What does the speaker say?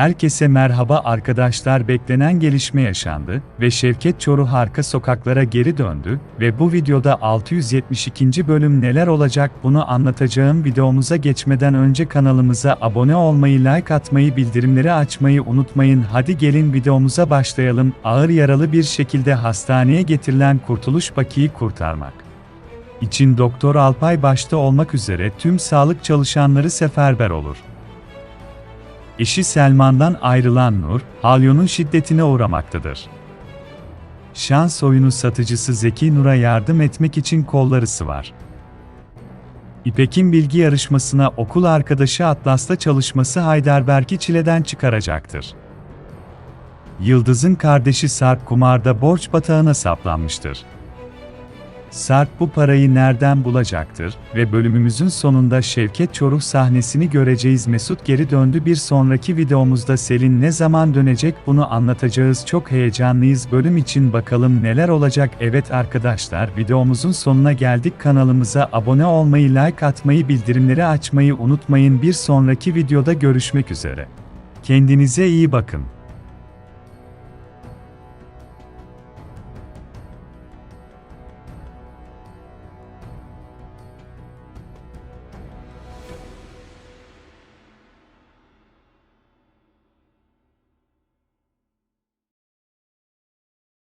Herkese merhaba arkadaşlar beklenen gelişme yaşandı ve Şevket Çoruh arka sokaklara geri döndü ve bu videoda 672. bölüm neler olacak bunu anlatacağım videomuza geçmeden önce kanalımıza abone olmayı like atmayı bildirimleri açmayı unutmayın hadi gelin videomuza başlayalım ağır yaralı bir şekilde hastaneye getirilen Kurtuluş Baki'yi kurtarmak için Doktor Alpay başta olmak üzere tüm sağlık çalışanları seferber olur. Eşi Selman'dan ayrılan Nur, Halyon'un şiddetine uğramaktadır. Şans oyunu satıcısı Zeki Nur'a yardım etmek için kolları sıvar. İpek'in bilgi yarışmasına okul arkadaşı Atlas'la çalışması Heidelberg'i çileden çıkaracaktır. Yıldız'ın kardeşi Sarp kumarda borç batağına saplanmıştır. Sarp bu parayı nereden bulacaktır ve bölümümüzün sonunda Şevket Çoruh sahnesini göreceğiz. Mesut geri döndü. Bir sonraki videomuzda Selin ne zaman dönecek bunu anlatacağız. Çok heyecanlıyız. Bölüm için bakalım neler olacak. Evet arkadaşlar, videomuzun sonuna geldik. Kanalımıza abone olmayı, like atmayı, bildirimleri açmayı unutmayın. Bir sonraki videoda görüşmek üzere. Kendinize iyi bakın.